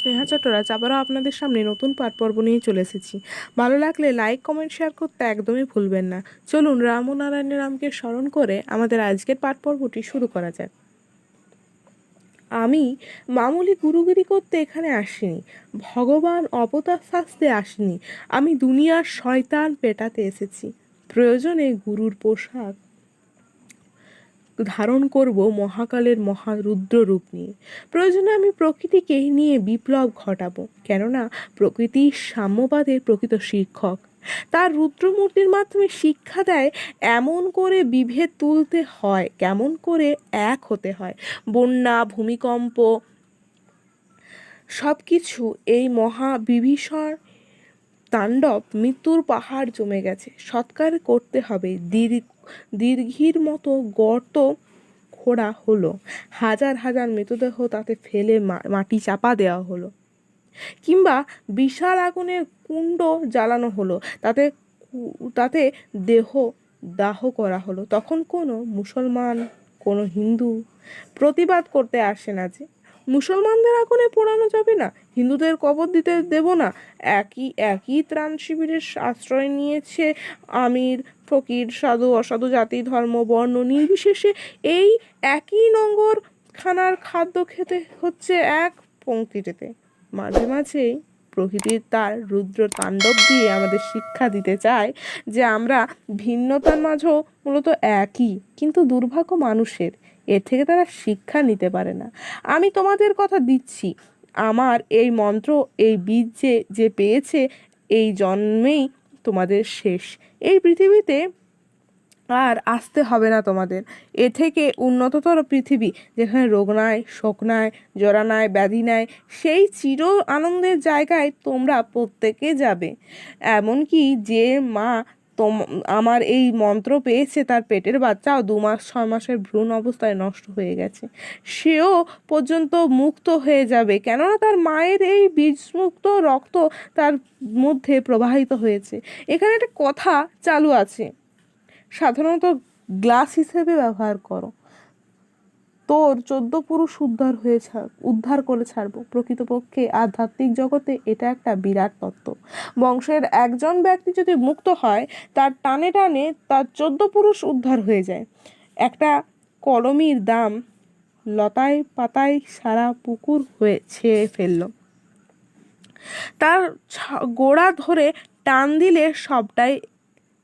স্নেহা চট্টরাজ, আবারও আপনাদের সামনে নতুন পাঠ পর্ব নিয়ে চলে এসেছি। ভালো লাগলে লাইক কমেন্ট শেয়ার করতে একদমই ভুলবেন না। চলুন রাম ও নারায়ণ রামকে স্মরণ করে আমাদের আজকের পাঠ পর্বটি শুরু করা যাক। আমি মামুলি গুরুগিরি করতে এখানে আসিনি। ভগবান অবতার শাস্তে আসিনি। আমি দুনিয়ার শয়তান পেটাতে এসেছি। প্রয়োজনে গুরুর পোশাক ধারণ করব মহাকালের মহারুদ্র রূপ নিয়ে। প্রয়োজনে আমি প্রকৃতিকে নিয়ে বিপ্লব ঘটাবো, কেননা প্রকৃতি সাম্যবাদের প্রকৃত শিক্ষক। তার রুদ্রমূর্তির মাধ্যমে শিক্ষা দেয়, এমন করে বিভেদ তুলতে হয়, কেমন করে এক হতে হয়। বন্যা, ভূমিকম্প সব কিছু এই মহা বিভীষণ তাণ্ডব মৃত্যুর পাহাড় জমে গেছে। সৎকার করতে হবে দীর্ঘ দীর্ঘির মতো গর্ত খোঁড়া হলো। হাজার হাজার মৃতদেহ তাতে ফেলে মাটি চাপা দেওয়া হলো। কিংবা বিশাল আগুনের কুণ্ড জ্বালানো হলো। তাতে তাতে দেহ দাহ করা হলো। তখন কোনো মুসলমান, কোনো হিন্দু প্রতিবাদ করতে আসে না যে, মুসলমানদের আগুনে পোড়ানো যাবে না? হিন্দুদের কবর দিতে দেব না। একই একই ত্রাণ শিবিরের আশ্রয় নিয়েছে আমির, ফকির, সাধু, অসাধু জাতি, ধর্ম, বর্ণ, নির্বিশেষে এই একই নঙ্গর খানার খাদ্য খেতে হচ্ছে এক পঙ্ক্তিতে মাঝে মাঝেই প্রকৃতির তার রুদ্র তাণ্ডব দিয়ে আমাদের শিক্ষা দিতে চায় যে আমরা ভিন্নতার মাঝেও মূলত একই, কিন্তু দুর্ভাগ্য মানুষের। এর থেকে তারা শিক্ষা নিতে পারে না। আমি তোমাদের কথা দিচ্ছি। আমার এই মন্ত্র, এই বীজ যে যে পেয়েছে, এই জন্মেই তোমাদের শেষ। এই পৃথিবীতে আর আসতে হবে না তোমাদের। এ থেকে উন্নততর পৃথিবী, যেখানে রোগ নাই, শোক নাই, জরা নাই, ব্যাধি নাই, সেই চির আনন্দের জায়গায় তোমরা প্রত্যেকে যাবে। এমনকি যে মা তোম আমার এই মন্ত্র পেয়েছে তার পেটের বাচ্চা দু মাস, ছয় মাসের ভ্রূণ অবস্থায় নষ্ট হয়ে গেছে। সেও পর্যন্ত মুক্ত হয়ে যাবে। কেননা তার মায়ের এই বীজমুক্ত রক্ত তার মধ্যে প্রবাহিত হয়েছে। এখানে একটা কথা চালু আছে। সাধারণত গ্লাস হিসেবে ব্যবহার করো। তোর চোদ্দ পুরুষ উদ্ধার হয়ে উদ্ধার করে ছাড়বো। প্রকৃতপক্ষে আধ্যাত্মিক জগতে এটা একটা বিরাট তত্ত্ব। বংশের একজন ব্যক্তি যদি মুক্ত হয়, তার টানে টানে তার চোদ্দ পুরুষ উদ্ধার হয়ে যায়। একটা কলমির দাম লতায় পাতায় সারা পুকুর হয়ে ছেয়ে ফেলল। তার গোড়া ধরে টান দিলে সবটাই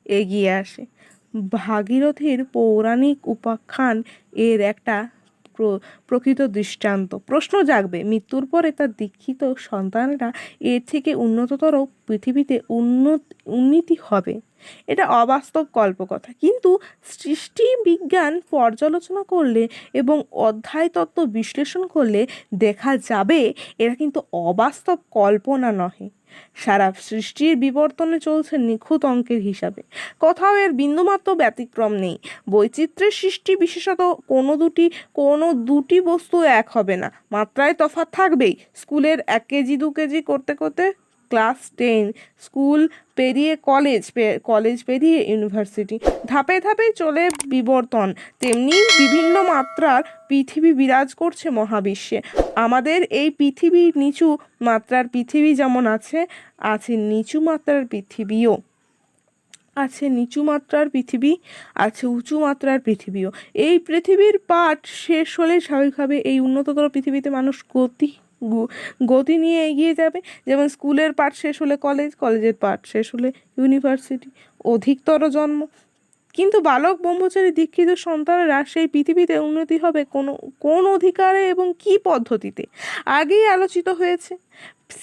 এগিয়ে আসে। ভাগীরথীর পৌরাণিক উপাখ্যান এর একটা প্রকৃত দৃষ্টান্ত। প্রশ্ন জাগবে, মৃত্যুর পরে তার দীক্ষিত সন্তানরা এর থেকে উন্নততর পৃথিবীতে উন্নত, উন্নতি হবে। এটা অবাস্তব কল্পকথা কিন্তু সৃষ্টি বিজ্ঞান পর্যালোচনা করলে এবং অধ্যায় তত্ত্ব বিশ্লেষণ করলে দেখা যাবে, এরা কিন্তু অবাস্তব কল্পনা নহে। সারা সৃষ্টির বিবর্তনে চলছে নিখুঁত অঙ্কের হিসাবে। কোথাও এর বিন্দুমাত্র ব্যতিক্রম নেই। বৈচিত্র্যের সৃষ্টি বিশেষত কোনো দুটি কোনো দুটি বস্তু এক হবে না। মাত্রায় তফাৎ থাকবেই। স্কুলের এক কেজি, দু কেজি করতে করতে ক্লাস টেন, স্কুল পেরিয়ে কলেজ কলেজ পেরিয়ে ইউনিভার্সিটি। ধাপে ধাপে চলে বিবর্তন, তেমনি বিভিন্ন মাত্রার পৃথিবী বিরাজ করছে মহাবিশ্বে। আমাদের এই পৃথিবীর নিচু মাত্রার পৃথিবী যেমন আছে আছে নিচু মাত্রার পৃথিবীও। আছে নিচু মাত্রার পৃথিবী, আছে উঁচু মাত্রার পৃথিবীও। এই পৃথিবীর পাঠ শেষ হলে স্বাভাবিকভাবে এই উন্নততর পৃথিবীতে মানুষ গতি গতি নিয়ে এগিয়ে যাবে। যেমন স্কুলের পাঠ শেষ হলে কলেজ কলেজের পাঠ শেষ হলে ইউনিভার্সিটি অধিকতর জন্ম। কিন্তু বালক, ব্রহ্মচারী, দীক্ষিত সন্তানেরা সেই পৃথিবীতে উন্নতি হবে কোন কোন অধিকারে এবং কি পদ্ধতিতে? আগেই আলোচিত হয়েছে।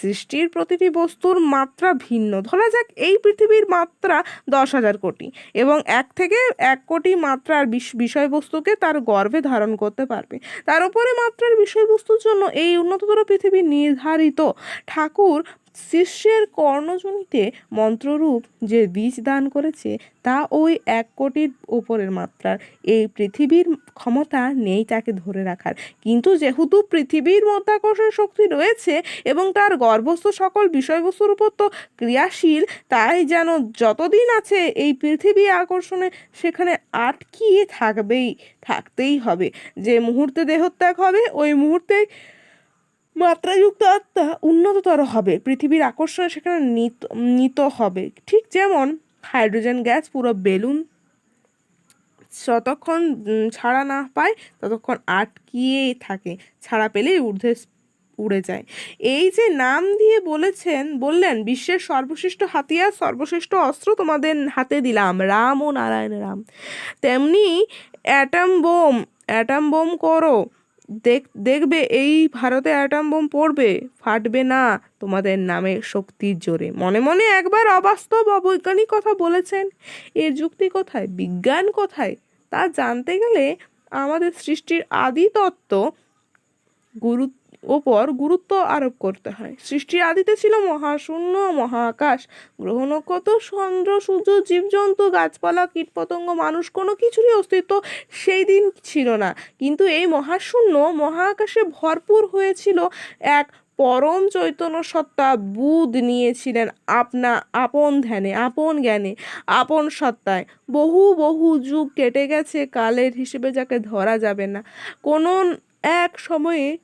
সৃষ্টির প্রতিটি বস্তুর মাত্রা ভিন্ন। ধরা যাক, এই পৃথিবীর মাত্রা দশ হাজার কোটি এবং এক থেকে এক কোটি মাত্রার বিষ- বিষয়বস্তুকে তার গর্ভে ধারণ করতে পারবে। তার উপরে মাত্রার বিষয়বস্তুর জন্য এই উন্নততর পৃথিবী নির্ধারিত। ঠাকুর শিষ্যের কর্ণজনিতে মন্ত্ররূপ যে বীজ দান করেছে, তা ওই এক কোটির উপরের মাত্রার। এই পৃথিবীর ক্ষমতা নেই তাকে ধরে রাখার। কিন্তু যেহেতু পৃথিবীর মধ্যাকর্ষণ শক্তি রয়েছে এবং তার গর্ভস্থ সকল বিষয়বস্তুর উপর তো ক্রিয়াশীল, তাই যেন যতদিন আছে এই পৃথিবী আকর্ষণে সেখানে আটকিয়ে থাকবেই, থাকতেই হবে। যে মুহূর্তে দেহত্যাগ হবে, ওই মুহূর্তে মাত্রাযুক্ত আত্মা উন্নততর হবে, পৃথিবীর আকর্ষণ সেখানে নিত নিত হবে। ঠিক যেমন হাইড্রোজেন গ্যাস পুরো বেলুন যতক্ষণ ছাড়া না পায়, ততক্ষণ আটকিয়েই থাকে। ছাড়া পেলেই ঊর্ধ্বে উড়ে যায়। এই যে নাম দিয়ে বলেছেন, বললেন, বিশ্বের সর্বশ্রেষ্ঠ হাতিয়ার, সর্বশ্রেষ্ঠ অস্ত্র তোমাদের হাতে দিলাম, রাম ও নারায়ণ রাম। তেমনি অ্যাটম বোম অ্যাটম বোম করো। দেখবে এই ভারতে অ্যাটম বোম পড়বে। ফাটবে না। তোমাদের নামে শক্তির জোরে। মনে মনে একবার অবাস্তব অবৈজ্ঞানিক কথা বলেছেন। এর যুক্তি কোথায়? বিজ্ঞান কোথায়? তা জানতে গেলে আমাদের সৃষ্টির আদি তত্ত্ব গুরু ওপর গুরুত্ব আরোপ করতে হয়। সৃষ্টির আদিতে ছিল মহাশূন্য, মহাকাশ, গ্রহ, নক্ষত্র, চন্দ্র, সূর্য, জীবজন্তু, গাছপালা, কীটপতঙ্গ, মানুষ, কোনো কিছুরই অস্তিত্ব সেই দিন ছিল না। কিন্তু এই মহাশূন্য মহাকাশে ভরপুর হয়েছিল এক পরম চৈতন্য সত্তা বুধ নিয়েছিলেন আপনা, আপন ধ্যানে, আপন জ্ঞানে, আপন সত্তায়। বহু বহু যুগ কেটে গেছে, কালের হিসেবে যাকে ধরা যাবে না। কোনো এক সময়ে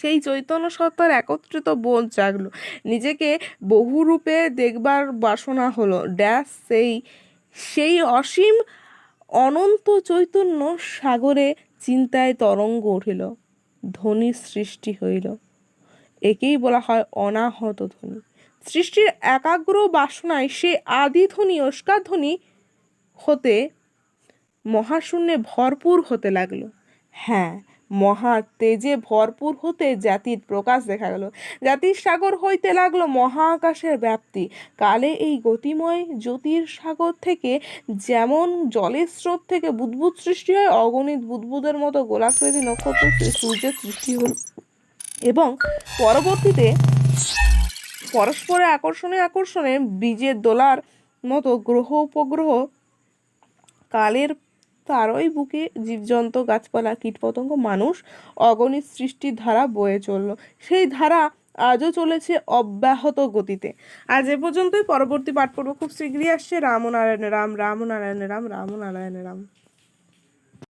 সেই চৈতন্য সত্তার একত্রিত বোধ জাগলো। নিজেকে বহুরূপে দেখবার বাসনা হলো। ড্যাশ সেই সেই অসীম অনন্ত চৈতন্য সাগরে চিন্তায় তরঙ্গ উঠিল। ধ্বনি সৃষ্টি হইল। একেই বলা হয় অনাহত ধ্বনি। সৃষ্টির একাগ্র বাসনায় সে আদি ধ্বনি ওস্কার ধ্বনি হতে মহাশূন্যে ভরপুর হতে লাগল। হ্যাঁ মহা তেজে ভরপুর হতে জাতির প্রকাশ দেখা গেল। জাতির সাগর হইতে লাগল মহাকাশের ব্যাপ্তি। কালে এই গতিময় জ্যোতির সাগর থেকে যেমন জলের স্রোত থেকে বুদবুদ সৃষ্টি হয়, অগণিত বুদবুদের মতো গোলাকৃতি নক্ষত্র সূর্যের সৃষ্টি হল। এবং পরবর্তীতে পরস্পরে আকর্ষণে আকর্ষণে বীজের দোলার মতো গ্রহ উপগ্রহ কালের তারই বুকে জীবজন্তু, গাছপালা, কীটপতঙ্গ, মানুষ অগণিত সৃষ্টির ধারা বয়ে চলল। সেই ধারা আজও চলেছে অব্যাহত গতিতে। আজ এ পর্যন্তই। পরবর্তী পাঠ পর্ব খুব শীঘ্রই আসছে। রাম নারায়ণ রাম রাম নারায়ণ রাম রাম নারায়ণ রাম।